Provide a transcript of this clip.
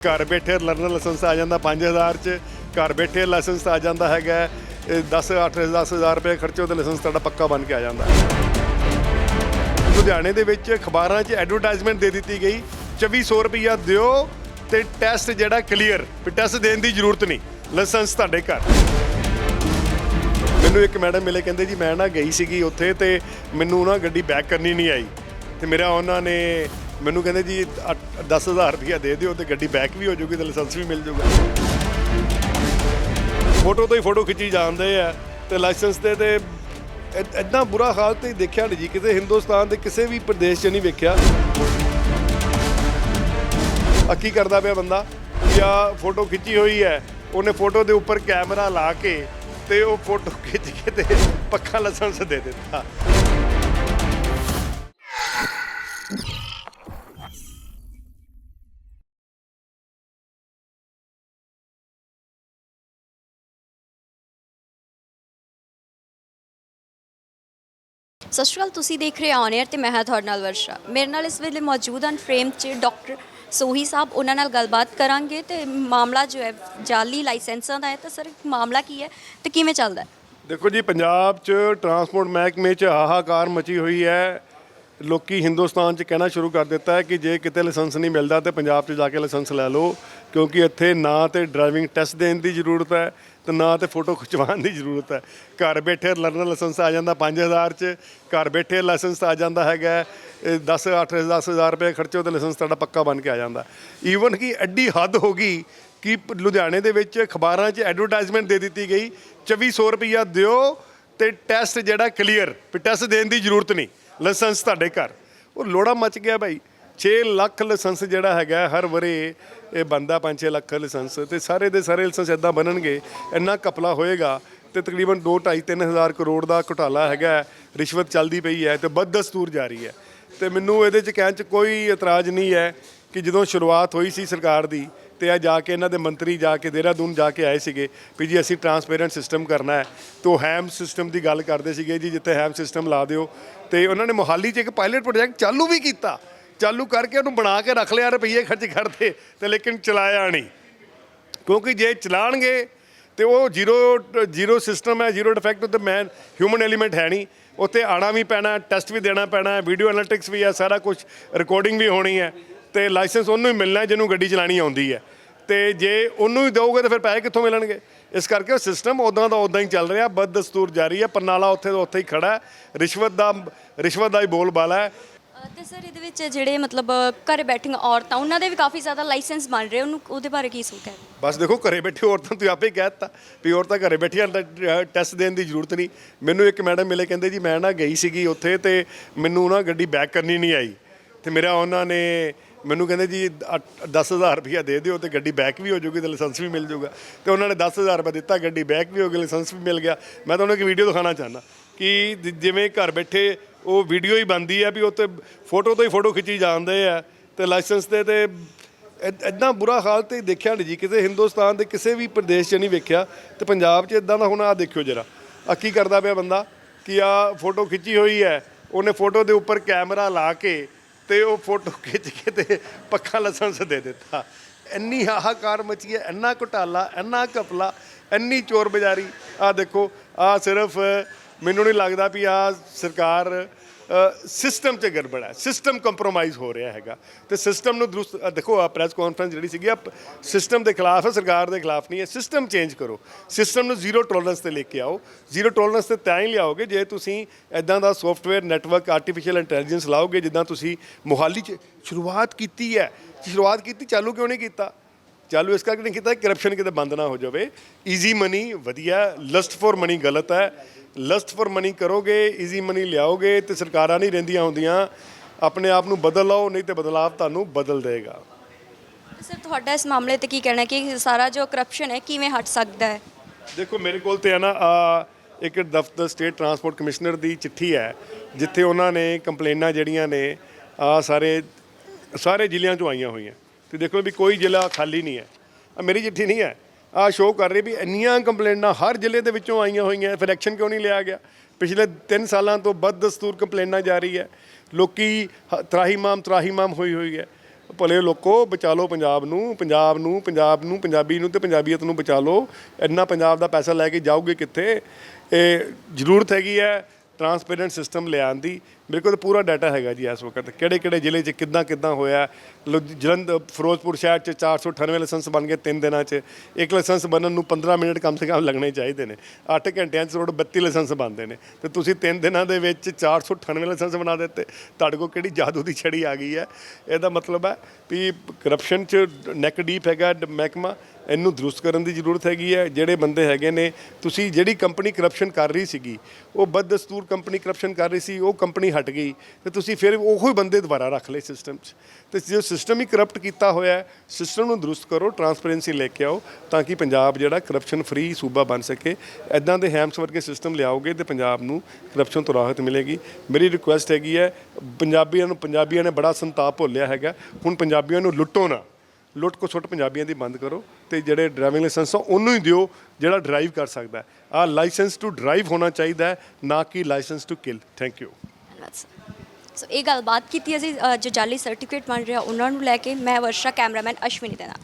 ਘਰ ਬੈਠੇ learner licence ਆ ਜਾਂਦਾ 5000 ਚ, ਘਰ ਬੈਠੇ ਲਾਇਸੈਂਸ ਆ ਜਾਂਦਾ ਹੈਗਾ 10 8 10000 ਰੁਪਏ ਖਰਚੋ ਤੇ ਲਾਇਸੈਂਸ ਤੁਹਾਡਾ ਪੱਕਾ ਬਣ ਕੇ ਆ ਜਾਂਦਾ। ਲੁਧਿਆਣੇ ਦੇ ਵਿੱਚ ਅਖਬਾਰਾਂ 'ਚ ਐਡਵਰਟਾਈਜ਼ਮੈਂਟ ਦੇ ਦਿੱਤੀ ਗਈ 2400 ਰੁਪਈਆ ਦਿਓ ਤੇ ਟੈਸਟ ਜਿਹੜਾ ਕਲੀਅਰ ਵੀ ਟੈਸਟ ਦੇਣ ਦੀ ਜ਼ਰੂਰਤ ਨਹੀਂ, ਲਾਇਸੈਂਸ ਤੁਹਾਡੇ ਘਰ। ਮੈਨੂੰ ਇੱਕ ਮੈਡਮ ਮਿਲੇ, ਕਹਿੰਦੇ ਜੀ ਮੈਂ ਨਾ ਗਈ ਸੀਗੀ ਉੱਥੇ ਤੇ ਮੈਨੂੰ ਨਾ ਗੱਡੀ ਬੈਕ ਕਰਨੀ ਨਹੀਂ ਆਈ। ਤੇ ਮੇਰਾ ਉਹਨਾਂ ਨੇ ਮੈਨੂੰ ਕਹਿੰਦੇ ਜੀ 10000 ਰੁਪਇਆ ਦੇ ਦਿਓ ਤੇ ਗੱਡੀ ਬੈਕ ਵੀ ਹੋ ਜਾਊਗੀ ਤੇ ਲਾਇਸੈਂਸ ਵੀ ਮਿਲ ਜਾਊਗਾ। ਫੋਟੋ ਤੋਂ ਹੀ ਫੋਟੋ ਖਿੱਚੀ ਜਾਂਦੇ ਆ ਤੇ ਲਾਇਸੈਂਸ ਤੇ ਤੇ ਇਦਾਂ ਬੁਰਾ ਹਾਲ ਤੇ ਦੇਖਿਆ ਨਹੀਂ ਜੀ ਕਿਤੇ ਹਿੰਦੁਸਤਾਨ ਦੇ ਕਿਸੇ ਵੀ ਪ੍ਰਦੇਸ਼ 'ਚ ਨਹੀਂ ਵੇਖਿਆ। ਆ ਕੀ ਕਰਦਾ ਪਿਆ ਬੰਦਾ? ਜਾਂ ਫੋਟੋ ਖਿੱਚੀ ਹੋਈ ਹੈ, ਉਹਨੇ ਫੋਟੋ ਦੇ ਉੱਪਰ ਕੈਮਰਾ ਲਾ ਕੇ ਤੇ ਉਹ ਫੋਟੋ ਖਿੱਚ ਕੇ ਤੇ ਪੱਕਾ ਲਾਇਸੈਂਸ ਦੇ ਦਿੱਤਾ। ਸਤਿ ਸ਼੍ਰੀ ਅਕਾਲ, ਤੁਸੀਂ ਦੇਖ ਰਹੇ ਔਨ 에ਅਰ ਤੇ ਮੈਂ ਹਾਂ ਤੁਹਾਡੇ ਨਾਲ ਵਰਸ਼ਾ। ਮੇਰੇ ਨਾਲ ਇਸ ਵੇਲੇ ਮੌਜੂਦ ਹਨ ਫਰੇਮ 'ਚ ਡਾਕਟਰ ਸੋਹੀ ਸਾਹਿਬ। ਉਹਨਾਂ ਨਾਲ ਗੱਲਬਾਤ ਕਰਾਂਗੇ ਤੇ ਮਾਮਲਾ ਜੋ ਹੈ, ਜਾਲੀ ਲਾਇਸੈਂਸਾਂ ਦਾ ਹੈ। ਤਾਂ ਸਰ, ਮਾਮਲਾ ਕੀ ਹੈ ਤੇ ਕਿਵੇਂ ਚੱਲਦਾ ਹੈ? ਦੇਖੋ ਜੀ, ਪੰਜਾਬ 'ਚ ਟਰਾਂਸਪੋਰਟ ਮਹਿਕਮੇ 'ਚ ਹਾਹਾਕਾਰ ਮਚੀ ਹੋਈ ਹੈ। ਲੋਕੀ ਹਿੰਦੁਸਤਾਨ 'ਚ ਕਹਿਣਾ ਸ਼ੁਰੂ ਕਰ ਦਿੱਤਾ ਹੈ ਕਿ ਜੇ ਕਿਤੇ ਲਾਇਸੈਂਸ ਨਹੀਂ ਮਿਲਦਾ ਤੇ ਪੰਜਾਬ 'ਚ ਜਾ ਕੇ ਲਾਇਸੈਂਸ ਲੈ ਲਓ, ਕਿਉਂਕਿ ਇੱਥੇ ਨਾ ਤੇ ਡਰਾਈਵਿੰਗ ਟੈਸਟ ਦੇਣ ਦੀ ਜ਼ਰੂਰਤ ਹੈ ਤੇ ਨਾ ਤੇ ਫੋਟੋ ਖਿਚਵਾਉਣ ਦੀ ਜ਼ਰੂਰਤ ਹੈ। ਘਰ ਬੈਠੇ ਲਰਨਰ ਲਾਇਸੈਂਸ ਆ ਜਾਂਦਾ 5000 'ਚ, ਘਰ ਬੈਠੇ ਲਾਇਸੈਂਸ ਆ ਜਾਂਦਾ ਹੈਗਾ 10 8 10000 ਰੁਪਏ ਖਰਚੋ ਤੇ ਲਾਇਸੈਂਸ ਤੁਹਾਡਾ ਪੱਕਾ ਬਣ ਕੇ ਆ ਜਾਂਦਾ। ਈਵਨ ਕਿ ਐਡੀ ਹੱਦ ਹੋ ਗਈ ਕਿ ਪ- ਲੁਧਿਆਣੇ ਦੇ ਵਿੱਚ ਅਖਬਾਰਾਂ 'ਚ ਐਡਵਰਟਾਈਜ਼ਮੈਂਟ ਦੇ ਦਿੱਤੀ ਗਈ 2400 ਰੁਪਈਆ ਦਿਓ ਤੇ ਟੈਸਟ ਜਿਹੜਾ ਕਲੀਅਰ ਵੀ ਟੈਸਟ ਦੇਣ ਦੀ ਜ਼ਰੂਰਤ ਨਹੀਂ, ਲਾਇਸੈਂਸ ਤੁਹਾਡੇ ਘਰ। ਉਹ ਲੋੜਾ ਮਚ ਗਿਆ ਭਾਈ 6 ਲੱਖ ਲਾਇਸੈਂਸ ਜਿਹੜਾ ਹੈਗਾ, ਹਰ ਵਰੇ ਇਹ ਬੰਦਾ 5-6 ਲੱਖ ਲਾਇਸੈਂਸ ਤੇ ਸਾਰੇ ਦੇ ਸਾਰੇ ਲਾਇਸੈਂਸ ਇਦਾਂ ਬਣਨਗੇ, ਇੰਨਾ ਕਪਲਾ ਹੋਏਗਾ ਤੇ ਤਕਰੀਬਨ 2 2.5 ਹਜ਼ਾਰ ਕਰੋੜ ਦਾ ਘੁਟਾਲਾ ਹੈਗਾ, ਰਿਸ਼ਵਤ ਚੱਲਦੀ ਪਈ ਹੈ ਤੇ ਬਦਦਸਤੂਰ ਜਾਰੀ ਹੈ। ਤੇ ਮੈਨੂੰ ਇਹਦੇ ਚ ਕਹਿਣ ਚ ਕੋਈ ਇਤਰਾਜ਼ ਨਹੀਂ ਹੈ ਕਿ ਜਦੋਂ ਸ਼ੁਰੂਆਤ ਹੋਈ ਸੀ ਸਰਕਾਰ ਦੀ ਤੇ ਆ ਜਾ ਕੇ ਇਹਨਾਂ ਦੇ ਮੰਤਰੀ ਜਾ ਕੇ ਦੇਹਰਾਦੂਨ ਜਾ ਕੇ ਆਏ ਸੀਗੇ ਵੀ ਜੀ ਅਸੀਂ ਟਰਾਂਸਪੇਰੈਂਟ ਸਿਸਟਮ ਕਰਨਾ ਹੈ, ਤੋ ਹੈਮ ਸਿਸਟਮ ਦੀ ਗੱਲ ਕਰਦੇ ਸੀਗੇ ਜੀ ਜਿੱਥੇ ਹੈਮ ਸਿਸਟਮ ਲਾ ਦਿਓ ਤੇ ਉਹਨਾਂ ਨੇ ਮੋਹਾਲੀ 'ਚ ਇੱਕ ਪਾਇਲਟ ਪ੍ਰੋਜੈਕਟ ਚਾਲੂ ਵੀ ਕੀਤਾ। ਚਾਲੂ ਕਰਕੇ ਉਹਨੂੰ ਬਣਾ ਕੇ ਰੱਖ ਲਿਆ ਰੁਪਈਏ ਖਰਚ ਕਰਦੇ ਤੇ ਲੇਕਿਨ ਚਲਾਇਆ ਨਹੀਂ। ਕਿਉਂਕਿ ਜੇ ਚਲਾਣਗੇ ਤੇ ਉਹ ਜ਼ੀਰੋ ਜ਼ੀਰੋ ਸਿਸਟਮ ਹੈ, ਜ਼ੀਰੋ ਡਿਫੈਕਟ ਉੱਤੇ ਮੈਨ ਹਿਊਮਨ ਐਲੀਮੈਂਟ ਹੈ ਨਹੀਂ। ਉੱਥੇ ਆਣਾ ਵੀ ਪੈਣਾ ਟੈਸਟ ਵੀ ਦੇਣਾ ਪੈਣਾ ਵੀਡੀਓ ਐਨਾਲਿਟਿਕਸ ਵੀ ਹੈ, ਸਾਰਾ ਕੁਝ ਰਿਕਾਰਡਿੰਗ ਵੀ ਹੋਣੀ ਹੈ ਤੇ ਲਾਇਸੈਂਸ ਉਹਨੂੰ ਹੀ ਮਿਲਣਾ ਜਿਹਨੂੰ ਗੱਡੀ ਚਲਾਣੀ ਆਉਂਦੀ ਹੈ। ਤੇ ਜੇ ਉਹਨੂੰ ਹੀ ਦਿਓਗੇ ਤਾਂ ਫਿਰ ਪੈਸੇ ਕਿੱਥੋਂ ਮਿਲਣਗੇ? ਇਸ ਕਰਕੇ ਉਹ ਸਿਸਟਮ ਉਦਾਂ ਦਾ ਉਦਾਂ ਹੀ ਚੱਲ ਰਿਹਾ, ਬਦਦਸਤੂਰ ਜਾਰੀ ਹੈ, ਪਰਨਾਲਾ ਉੱਥੇ ਦਾ ਉੱਥੇ ਹੀ ਖੜਾ ਰਿਸ਼ਵਤ ਦਾ ਰਿਸ਼ਵਤ ਦਾ ਹੀ ਬੋਲਬਾਲਾ ਹੈ। ਤੇ ਸਰ ਇਹਦੇ ਵਿੱਚ ਜਿਹੜੇ ਮਤਲਬ ਘਰੇ ਬੈਠੀਆਂ ਔਰਤਾਂ, ਉਹਨਾਂ ਦੇ ਵੀ ਕਾਫੀ ਜ਼ਿਆਦਾ ਲਾਇਸੈਂਸ ਬਣ ਰਹੇ, ਉਹਨੂੰ ਉਹਦੇ ਬਾਰੇ ਕੀ ਸੋਚ ਹੈ? ਬਸ ਦੇਖੋ, ਘਰੇ ਬੈਠੇ ਔਰਤਾਂ ਤੁਸੀਂ ਆਪੇ ਕਹਿ ਦਿੱਤਾ ਵੀ ਔਰਤਾਂ ਘਰੇ ਬੈਠੀਆਂ ਟੈਸਟ ਦੇਣ ਦੀ ਜ਼ਰੂਰਤ ਨਹੀਂ। ਮੈਨੂੰ ਇੱਕ ਮੈਡਮ ਮਿਲੇ, ਕਹਿੰਦੇ ਜੀ ਮੈਂ ਨਾ ਗਈ ਸੀਗੀ ਉੱਥੇ ਤੇ ਮੈਨੂੰ ਨਾ ਗੱਡੀ ਬੈਕ ਕਰਨੀ ਨਹੀਂ ਆਈ। ਤੇ ਮੇਰਾ ਉਹਨਾਂ ਨੇ ਮੈਨੂੰ ਕਹਿੰਦੇ ਜੀ 10000 ਰੁਪਇਆ ਦੇ ਦਿਓ ਤੇ ਗੱਡੀ ਬੈਕ ਵੀ ਹੋ ਜਾਊਗੀ, ਤੇ ਲਾਇਸੈਂਸ ਵੀ ਮਿਲ ਜਾਊਗਾ। ਤੇ ਉਹਨਾਂ ਨੇ 10000 ਰੁਪਏ ਦਿੱਤਾ, ਗੱਡੀ ਬੈਕ ਵੀ ਹੋ ਗਈ ਲਾਇਸੈਂਸ ਵੀ ਮਿਲ ਗਿਆ। ਮੈਂ ਤੁਹਾਨੂੰ ਇੱਕ ਵੀਡੀਓ ਦਿਖਾਉਣਾ ਚਾਹੁੰਦਾ ਕਿ ਜਿਵੇਂ ਘਰ ਬੈਠੇ ਉਹ ਵੀਡੀਓ ਹੀ ਬੰਦੀ ਆ ਵੀ ਉੱਤੇ ਫੋਟੋ ਤੋਂ ਹੀ ਫੋਟੋ ਖਿੱਚੀ ਜਾਂਦੇ ਆ ਤੇ ਲਾਇਸੈਂਸ ਤੇ ਤੇ ਇਦਾਂ ਬੁਰਾ ਹਾਲ ਤੇ ਦੇਖਿਆ ਨਹੀਂ ਜੀ, ਕਿਤੇ ਹਿੰਦੁਸਤਾਨ ਦੇ ਕਿਸੇ ਵੀ ਪ੍ਰਦੇਸ਼ 'ਚ ਨਹੀਂ ਵੇਖਿਆ ਤੇ ਪੰਜਾਬ 'ਚ ਇਦਾਂ ਦਾ ਹੁਣ ਆ ਦੇਖਿਓ ਜਰਾ ਆ ਕੀ ਕਰਦਾ ਪਿਆ ਬੰਦਾ ਕਿ ਆ ਫੋਟੋ ਖਿੱਚੀ ਹੋਈ ਹੈ, ਉਹਨੇ ਫੋਟੋ ਦੇ ਉੱਪਰ ਕੈਮਰਾ ਲਾ ਕੇ ਤੇ ਉਹ ਫੋਟੋ ਖਿੱਚ ਕੇ ਤੇ ਪੱਕਾ ਲਾਇਸੈਂਸ ਦੇ ਦਿੱਤਾ। ਇੰਨੀ ਹਾਹਾਕਾਰ ਮਚੀ ਹੈ, ਇੰਨਾ ਘੁਟਾਲਾ, ਇੰਨਾ ਕਪਲਾ ਇੰਨੀ ਚੋਰ ਬਜ਼ਾਰੀ। ਆ ਦੇਖੋ ਆ ਸਿਰਫ ਮੈਨੂੰ ਨਹੀਂ ਲੱਗਦਾ ਵੀ ਆ ਸਰਕਾਰ ਸਿਸਟਮ 'ਚ ਗੜਬੜ ਹੈ। ਸਿਸਟਮ ਕੰਪਰੋਮਾਈਜ਼ ਹੋ ਰਿਹਾ ਹੈਗਾ। ਤੇ ਸਿਸਟਮ ਨੂੰ ਦਰੁਸਤ ਦੇਖੋ ਆ ਪ੍ਰੈਸ ਕਾਨਫਰੰਸ ਜਿਹੜੀ ਸੀਗੀ ਆ ਸਿਸਟਮ ਦੇ ਖਿਲਾਫ ਹੈ ਸਰਕਾਰ ਦੇ ਖਿਲਾਫ ਨਹੀਂ ਹੈ। ਸਿਸਟਮ ਚੇਂਜ ਕਰੋ। ਸਿਸਟਮ ਨੂੰ ਜ਼ੀਰੋ ਟੋਲਰੈਂਸ ਤੇ ਲੈ ਕੇ ਆਓ। ਜ਼ੀਰੋ ਟੋਲਰੈਂਸ ਤੇ ਤਾਂ ਹੀ ਲਿਆਓਗੇ ਜੇ ਤੁਸੀਂ ਐਦਾਂ ਦਾ ਸੌਫਟਵੇਅਰ ਨੈਟਵਰਕ ਆਰਟੀਫੀਸ਼ੀਅਲ ਇੰਟੈਲੀਜੈਂਸ ਲਾਓਗੇ, ਜਿੱਦਾਂ ਤੁਸੀਂ ਮੋਹਾਲੀ 'ਚ ਸ਼ੁਰੂਆਤ ਕੀਤੀ ਹੈ। ਸ਼ੁਰੂਆਤ ਕੀਤੀ, ਚਾਲੂ ਕਿਉਂ ਨਹੀਂ ਕੀਤਾ? ਚਾਲੂ ਇਸ ਕਰਕੇ ਨਹੀਂ ਕੀਤਾ ਕਰਪਸ਼ਨ ਕਿਤੇ ਬੰਦ ਨਾ ਹੋ ਜਾਵੇ। ਈਜ਼ੀ ਮਨੀ ਵਧੀਆ। ਲਸਟ ਫॉर ਮਨੀ ਗਲਤ ਹੈ। ਲਸਟ ਫॉर ਮਨੀ ਕਰੋਗੇ ਈਜ਼ੀ ਮਨੀ ਲਿਆਓਗੇ ਤੇ ਸਰਕਾਰਾਂ ਨਹੀਂ ਰਹਿੰਦੀਆਂ ਹੁੰਦੀਆਂ ਆਪਣੇ ਆਪ ਨੂੰ ਬਦਲ ਲਓ ਨਹੀਂ ਤੇ ਬਦਲਾਵ ਤੁਹਾਨੂੰ ਬਦਲ ਦੇਗਾ। ਸਰ ਤੁਹਾਡਾ ਇਸ ਮਾਮਲੇ ਤੇ ਕੀ ਕਹਿਣਾ ਕਿ ਸਾਰਾ ਜੋ ਕਰਪਸ਼ਨ ਹੈ ਕਿਵੇਂ ਹਟ ਸਕਦਾ ਹੈ? ਦੇਖੋ ਮੇਰੇ ਕੋਲ ਤੇ ਹੈ ਨਾ ਆ ਇੱਕ ਦਫ਼ਤਰ ਸਟੇਟ ਟਰਾਂਸਪੋਰਟ ਕਮਿਸ਼ਨਰ ਦੀ ਚਿੱਠੀ ਹੈ ਜਿੱਥੇ ਉਹਨਾਂ ਨੇ ਕੰਪਲੇਨਾਂ ਜਿਹੜੀਆਂ ਨੇ ਆ ਸਾਰੇ ਸਾਰੇ ਜ਼ਿਲ੍ਹਿਆਂ ਚੋਂ ਆਈਆਂ ਹੋਈਆਂ। ਤੇ ਦੇਖੋ ਵੀ ਕੋਈ ਜ਼ਿਲ੍ਹਾ ਖਾਲੀ ਨਹੀਂ ਹੈ। ਮੇਰੀ ਚਿੱਠੀ ਨਹੀਂ ਹੈ। ਆ ਸ਼ੋਅ ਕਰ ਰਹੀ ਵੀ ਇੰਨੀਆਂ ਕੰਪਲੇਂਟਾਂ ਹਰ ਜ਼ਿਲ੍ਹੇ ਦੇ ਵਿੱਚੋਂ ਆਈਆਂ ਹੋਈਆਂ, ਫਿਰ ਐਕਸ਼ਨ ਕਿਉਂ ਨਹੀਂ ਲਿਆ ਗਿਆ? ਪਿਛਲੇ 3 ਸਾਲਾਂ ਤੋਂ ਬਦਦਸਤੂਰ ਕੰਪਲੇਂਟਾਂ ਜਾਰੀ ਹੈ। ਲੋਕੀ ਹ- ਤਰਾਹੀਮਾਮ ਤਰਾਹੀਮਾਮ ਹੋਈ ਹੋਈ ਹੈ। ਭਲੇ ਲੋਕੋ, ਬਚਾ ਲਓ ਪੰਜਾਬ ਨੂੰ ਪੰਜਾਬ ਨੂੰ ਪੰਜਾਬ ਨੂੰ, ਪੰਜਾਬੀ ਨੂੰ ਤੇ ਪੰਜਾਬੀਅਤ ਨੂੰ ਬਚਾ ਲਓ। ਇੰਨਾ ਪੰਜਾਬ ਦਾ ਪੈਸਾ ਲੈ ਕੇ ਜਾਓਗੇ ਕਿੱਥੇ? ਇਹ ਜ਼ਰੂਰਤ ਹੈਗੀ ਹੈ ਟਰਾਂਸਪੇਰੈਂਟ ਸਿਸਟਮ ਲਿਆਉਣ ਦੀ। ਮੇਰੇ ਕੋਲ ਪੂਰਾ ਡਾਟਾ ਹੈਗਾ ਜੀ ਇਸ ਵਕਤ। ਕਿਹੜੇ ਕਿਹੜੇ ਜ਼ਿਲ੍ਹੇ 'ਚ ਕਿੱਦਾਂ ਕਿੱਦਾਂ ਹੋਇਆ? ਲੁ- ਜਲੰਧਰ ਫਿਰੋਜ਼ਪੁਰ ਸ਼ਹਿਰ 'ਚ 498 ਲਾਇਸੈਂਸ ਬਣ ਗਏ 3 ਦਿਨਾਂ 'ਚ। ਇੱਕ ਲਾਇਸੈਂਸ ਬਣਨ ਨੂੰ 15 ਮਿੰਟ ਕਮ ਸੇ ਕਮ ਲੱਗਣੇ ਚਾਹੀਦੇ ਨੇ। 8 ਘੰਟਿਆਂ 'ਚ ਰੋਡ 32 ਲਾਇਸੈਂਸ ਬਣਦੇ ਨੇ। ਤੇ ਤੁਸੀਂ 3 ਦਿਨਾਂ ਦੇ ਵਿੱਚ 498 ਲਾਇਸੈਂਸ ਬਣਾ ਦਿੱਤੇ। ਤੁਹਾਡੇ ਕੋਲ ਕਿਹੜੀ ਜਾਦੂ ਦੀ ਛੜੀ ਆ ਗਈ ਹੈ? ਇਹਦਾ ਮਤਲਬ ਹੈ ਵੀ ਕਰਪਸ਼ਨ 'ਚ ਨੈਕ ਡੀਪ ਹੈਗਾ ਡ- ਮਹਿਕਮਾ। ਇਹਨੂੰ ਦਰੁਸਤ ਕਰਨ ਦੀ ਜ਼ਰੂਰਤ ਹੈਗੀ ਹੈ। ਜਿਹੜੇ ਬੰਦੇ ਹੈਗੇ ਨੇ, ਤੁਸੀਂ ਜਿਹੜੀ ਕੰਪਨੀ ਕਰਪਸ਼ਨ ਕਰ ਰਹੀ ਸੀਗੀ, ਉਹ ਬਦਦਸਤੂਰ ਕੰਪਨੀ ਕਰਪਸ਼ਨ ਕਰ ਰਹੀ ਸੀ, ਉਹ ਕੰਪਨੀ ਹਟ ਗਈ ਤੇ ਤੁਸੀਂ ਫਿਰ ਉਹੋ ਹੀ ਬੰਦੇ ਦੁਬਾਰਾ ਰੱਖ ਲਏ ਸਿਸਟਮ 'ਚ। ਤੇ ਜੋ ਸਿਸਟਮ ਹੀ ਕਰਪਟ ਕੀਤਾ ਹੋਇਆ ਸਿਸਟਮ ਨੂੰ ਦਰੁਸਤ ਕਰੋ ਟਰਾਂਸਪੇਰੈਂਸੀ ਲੈ ਕੇ ਆਓ ਤਾਂ ਕਿ ਪੰਜਾਬ ਜਿਹੜਾ ਕਰਪਸ਼ਨ ਫਰੀ ਸੂਬਾ ਬਣ ਸਕੇ। ਐਦਾਂ ਦੇ ਹੈਮਸ ਵਰਗੇ ਸਿਸਟਮ ਲਿਆਓਗੇ ਤੇ ਪੰਜਾਬ ਨੂੰ ਕਰਪਸ਼ਨ ਤੋਂ ਰਾਹਤ ਮਿਲੇਗੀ। ਮੇਰੀ ਰਿਕੁਐਸਟ ਹੈਗੀ ਹੈ, ਪੰਜਾਬੀਆਂ ਨੂੰ ਪੰਜਾਬੀਆਂ ਨੇ ਬੜਾ ਸੰਤਾਪ ਭੁੱਲਿਆ ਹੈਗਾ। ਹੁਣ ਪੰਜਾਬੀਆਂ ਨੂੰ ਲੁੱਟੋ ਨਾ। ਲੁੱਟ ਕੋ ਸੁੱਟ ਪੰਜਾਬੀਆਂ ਦੀ ਬੰਦ ਕਰੋ ਤੇ ਜਿਹੜੇ ਡਰਾਈਵਿੰਗ ਲਾਇਸੈਂਸ ਆ, ਉਹਨੂੰ ਹੀ ਦਿਓ ਜਿਹੜਾ ਡਰਾਈਵ ਕਰ ਸਕਦਾ। ਆ ਲਾਇਸੈਂਸ ਟੂ ਡਰਾਈਵ ਹੋਣਾ ਚਾਹੀਦਾ ਨਾ ਕਿ license to kill thank you ਧੰਨਵਾਦ ਸਰ ਸੋ ਇਹ ਗੱਲਬਾਤ ਕੀਤੀ ਅਸੀਂ ਅ, ਜੋ ਜਾਲੀ ਸਰਟੀਫਿਕੇਟ ਬਣ ਰਿਹਾ ਉਹਨਾਂ ਨੂੰ ਲੈ ਕੇ ਮੈਂ ਵਰਸ਼ਾ ਕੈਮਰਾਮੈਨ ਅਸ਼ਵਨੀ ਦੇ ਨਾਲ।